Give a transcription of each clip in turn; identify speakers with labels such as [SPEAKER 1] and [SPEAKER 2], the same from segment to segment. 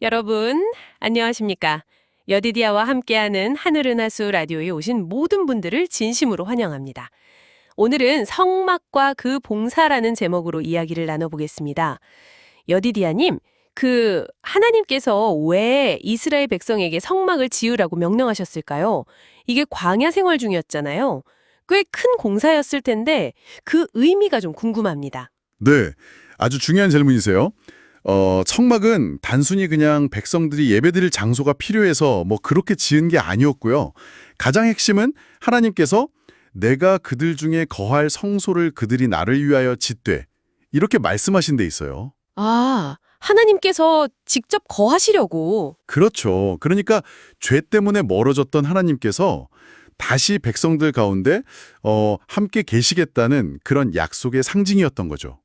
[SPEAKER 1] 여러분, 안녕하십니까? 여디디아와 함께하는 하늘은하수 라디오에 오신 모든 분들을 진심으로 환영합니다. 오늘은 성막과 그 봉사라는 제목으로 이야기를 나눠보겠습니다. 여디디아님, 그 하나님께서 왜 이스라엘 백성에게 성막을 지으라고 명령하셨을까요? 이게 광야 생활 중이었잖아요. 꽤 큰 공사였을 텐데 그 의미가 좀 궁금합니다.
[SPEAKER 2] 네, 아주 중요한 질문이세요. 어, 청막은 단순히 그냥 백성들이 예배드릴 장소가 필요해서 뭐 그렇게 지은 게 아니었고요. 가장 핵심은 하나님께서 내가 그들 중에 거할 성소를 그들이 나를 위하여 짓되 이렇게 말씀하신 데 있어요.
[SPEAKER 1] 아, 하나님께서 직접 거하시려고.
[SPEAKER 2] 그렇죠. 그러니까 죄 때문에 멀어졌던 하나님께서 다시 백성들 가운데 어, 함께 계시겠다는 그런 약속의 상징이었던 거죠.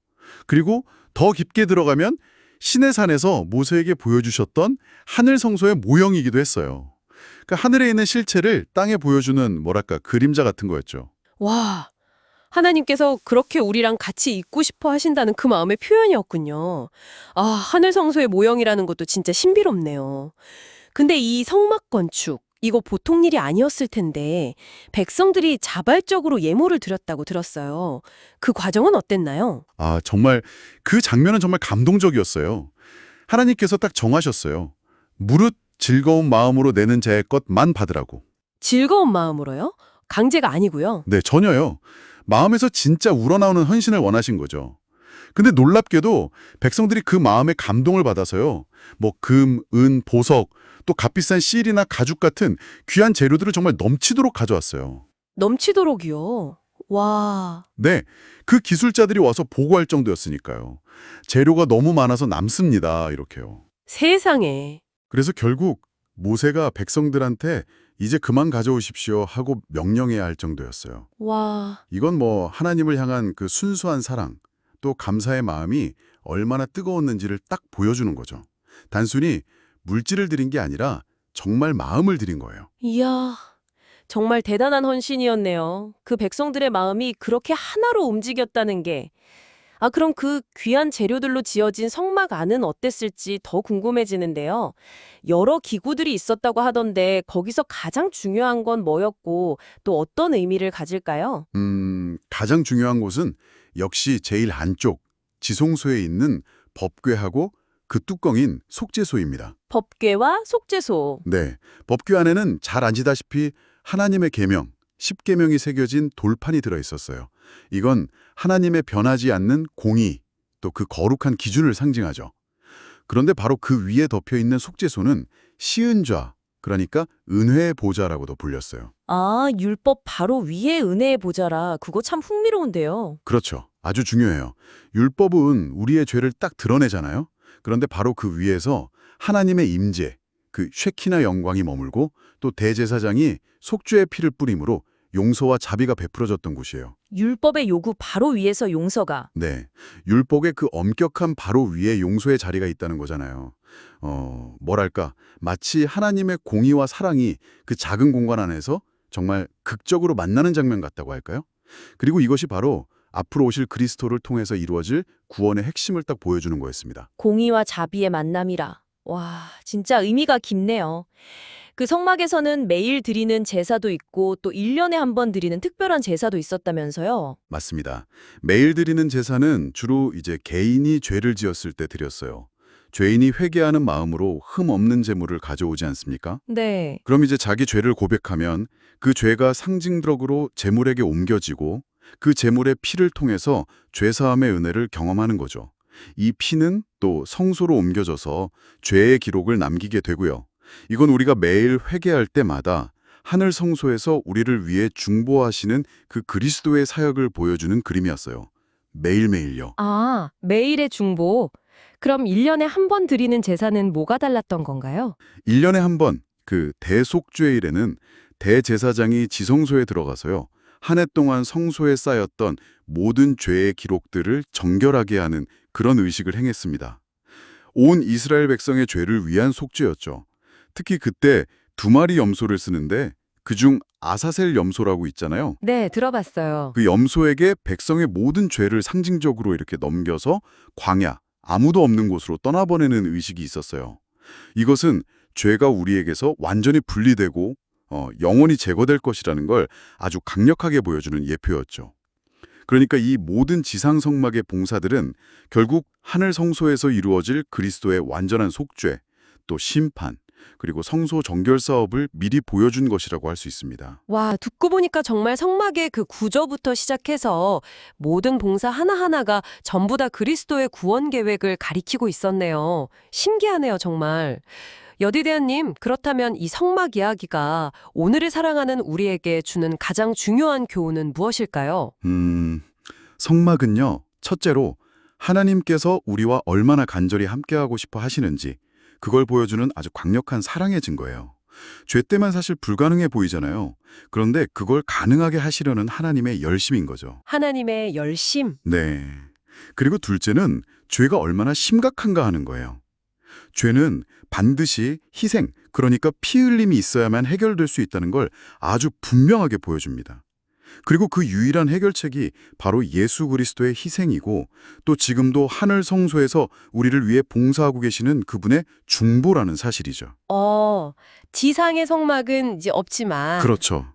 [SPEAKER 2] 그리고 더 깊게 들어가면 신의 산에서 모세에게 보여주셨던 하늘 성소의 모형이기도 했어요. 그러니까 하늘에 있는 실체를 땅에 보여주는 뭐랄까 그림자 같은 거였죠.
[SPEAKER 1] 와, 하나님께서 그렇게 우리랑 같이 있고 싶어 하신다는 그 마음의 표현이었군요. 아, 하늘 성소의 모형이라는 것도 진짜 신비롭네요. 근데 이 성막 건축, 이거 보통 일이 아니었을 텐데 백성들이 자발적으로 예물을 드렸다고 들었어요. 그 과정은 어땠나요?
[SPEAKER 2] 아 정말 그 장면은 정말 감동적이었어요. 하나님께서 딱 정하셨어요. 무릇 즐거운 마음으로 내는 자의 것만 받으라고.
[SPEAKER 1] 즐거운 마음으로요? 강제가 아니고요.
[SPEAKER 2] 네, 전혀요. 마음에서 진짜 우러나오는 헌신을 원하신 거죠. 근데 놀랍게도 백성들이 그 마음에 감동을 받아서요. 뭐 금, 은, 보석, 또 값비싼 실이나 가죽 같은 귀한 재료들을 정말 넘치도록 가져왔어요.
[SPEAKER 1] 넘치도록이요. 와,
[SPEAKER 2] 네, 그 기술자들이 와서 보고할 정도였으니까요. 재료가 너무 많아서 남습니다. 이렇게요.
[SPEAKER 1] 세상에.
[SPEAKER 2] 그래서 결국 모세가 백성들한테 이제 그만 가져오십시오 하고 명령해야 할 정도였어요.
[SPEAKER 1] 와,
[SPEAKER 2] 이건 뭐 하나님을 향한 그 순수한 사랑, 또 감사의 마음이 얼마나 뜨거웠는지를 딱 보여주는 거죠. 단순히 물질을 드린 게 아니라 정말 마음을 드린 거예요.
[SPEAKER 1] 이야. 정말 대단한 헌신이었네요. 그 백성들의 마음이 그렇게 하나로 움직였다는 게. 아, 그럼 그 귀한 재료들로 지어진 성막 안은 어땠을지 더 궁금해지는데요. 여러 기구들이 있었다고 하던데 거기서 가장 중요한 건 뭐였고 또 어떤 의미를 가질까요?
[SPEAKER 2] 음, 가장 중요한 곳은 역시 제일 한쪽 지송소에 있는 법궤하고 그 뚜껑인 속죄소입니다.
[SPEAKER 1] 법궤와 속죄소.
[SPEAKER 2] 네, 법궤 안에는 잘 아시다시피 하나님의 계명, 십계명이 새겨진 돌판이 들어 있었어요. 이건 하나님의 변하지 않는 공의, 또 그 거룩한 기준을 상징하죠. 그런데 바로 그 위에 덮여 있는 속죄소는 시은좌, 그러니까 은혜의 보좌라고도 불렸어요.
[SPEAKER 1] 아, 율법 바로 위에 은혜의 보좌라. 그거 참 흥미로운데요.
[SPEAKER 2] 그렇죠. 아주 중요해요. 율법은 우리의 죄를 딱 드러내잖아요. 그런데 바로 그 위에서 하나님의 임재, 그 쉐키나 영광이 머물고 또 대제사장이 속죄의 피를 뿌림으로 용서와 자비가 베풀어졌던 곳이에요.
[SPEAKER 1] 율법의 요구 바로 위에서 용서가.
[SPEAKER 2] 네. 율법의 그 엄격한 바로 위에 용서의 자리가 있다는 거잖아요. 어, 뭐랄까. 마치 하나님의 공의와 사랑이 그 작은 공간 안에서 정말 극적으로 만나는 장면 같다고 할까요? 그리고 이것이 바로 앞으로 오실 그리스도를 통해서 이루어질 구원의 핵심을 딱 보여주는 거였습니다.
[SPEAKER 1] 공의와 자비의 만남이라. 와, 진짜 의미가 깊네요. 그 성막에서는 매일 드리는 제사도 있고 또 1년에 한 번 드리는 특별한 제사도 있었다면서요.
[SPEAKER 2] 맞습니다. 매일 드리는 제사는 주로 이제 개인이 죄를 지었을 때 드렸어요. 죄인이 회개하는 마음으로 흠 없는 제물을 가져오지 않습니까?
[SPEAKER 1] 네.
[SPEAKER 2] 그럼 이제 자기 죄를 고백하면 그 죄가 상징적으로 제물에게 옮겨지고 그 제물의 피를 통해서 죄사함의 은혜를 경험하는 거죠. 이 피는 또 성소로 옮겨져서 죄의 기록을 남기게 되고요. 이건 우리가 매일 회개할 때마다 하늘 성소에서 우리를 위해 중보하시는 그 그리스도의 사역을 보여주는 그림이었어요. 매일매일요.
[SPEAKER 1] 아, 매일의 중보. 그럼 1년에 한 번 드리는 제사는 뭐가 달랐던 건가요?
[SPEAKER 2] 1년에 한 번 그 대속죄일에는 대제사장이 지성소에 들어가서요. 한 해 동안 성소에 쌓였던 모든 죄의 기록들을 정결하게 하는 그런 의식을 행했습니다. 온 이스라엘 백성의 죄를 위한 속죄였죠. 특히 그때 두 마리 염소를 쓰는데 그중 아사셀 염소라고 있잖아요.
[SPEAKER 1] 네, 들어봤어요.
[SPEAKER 2] 그 염소에게 백성의 모든 죄를 상징적으로 이렇게 넘겨서 광야, 아무도 없는 곳으로 떠나보내는 의식이 있었어요. 이것은 죄가 우리에게서 완전히 분리되고 어, 영원히 제거될 것이라는 걸 아주 강력하게 보여주는 예표였죠. 그러니까 이 모든 지상 성막의 봉사들은 결국 하늘 성소에서 이루어질 그리스도의 완전한 속죄, 또 심판, 그리고 성소 정결 사업을 미리 보여준 것이라고 할 수 있습니다.
[SPEAKER 1] 와, 듣고 보니까 정말 성막의 그 구조부터 시작해서 모든 봉사 하나하나가 전부 다 그리스도의 구원 계획을 가리키고 있었네요. 신기하네요, 정말. 여디대한님, 그렇다면 이 성막 이야기가 오늘을 사랑하는 우리에게 주는 가장 중요한 교훈은 무엇일까요?
[SPEAKER 2] 음, 성막은요, 첫째로 하나님께서 우리와 얼마나 간절히 함께하고 싶어 하시는지 그걸 보여주는 아주 강력한 사랑의 증거예요. 죄 때만 사실 불가능해 보이잖아요. 그런데 그걸 가능하게 하시려는 하나님의 열심인 거죠.
[SPEAKER 1] 하나님의 열심.
[SPEAKER 2] 네. 그리고 둘째는 죄가 얼마나 심각한가 하는 거예요. 죄는 반드시 희생, 그러니까 피 흘림이 있어야만 해결될 수 있다는 걸 아주 분명하게 보여줍니다. 그리고 그 유일한 해결책이 바로 예수 그리스도의 희생이고 또 지금도 하늘 성소에서 우리를 위해 봉사하고 계시는 그분의 중보라는 사실이죠.
[SPEAKER 1] 어, 지상의 성막은 이제 없지만
[SPEAKER 2] 그렇죠.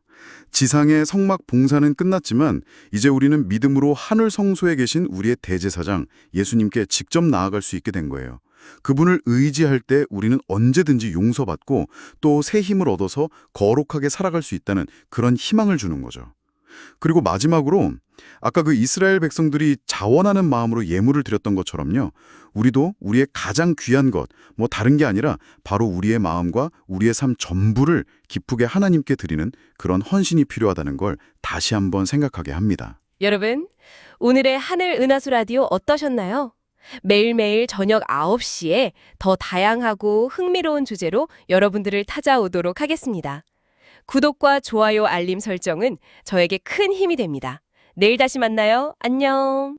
[SPEAKER 2] 지상의 성막 봉사는 끝났지만 이제 우리는 믿음으로 하늘 성소에 계신 우리의 대제사장 예수님께 직접 나아갈 수 있게 된 거예요. 그분을 의지할 때 우리는 언제든지 용서받고 또 새 힘을 얻어서 거룩하게 살아갈 수 있다는 그런 희망을 주는 거죠. 그리고 마지막으로 아까 그 이스라엘 백성들이 자원하는 마음으로 예물을 드렸던 것처럼요. 우리도 우리의 가장 귀한 것, 뭐 다른 게 아니라 바로 우리의 마음과 우리의 삶 전부를 기쁘게 하나님께 드리는 그런 헌신이 필요하다는 걸 다시 한번 생각하게 합니다.
[SPEAKER 1] 여러분, 오늘의 하늘 은하수 라디오 어떠셨나요? 매일매일 저녁 9시에 더 다양하고 흥미로운 주제로 여러분들을 찾아오도록 하겠습니다. 구독과 좋아요 알림 설정은 저에게 큰 힘이 됩니다. 내일 다시 만나요. 안녕.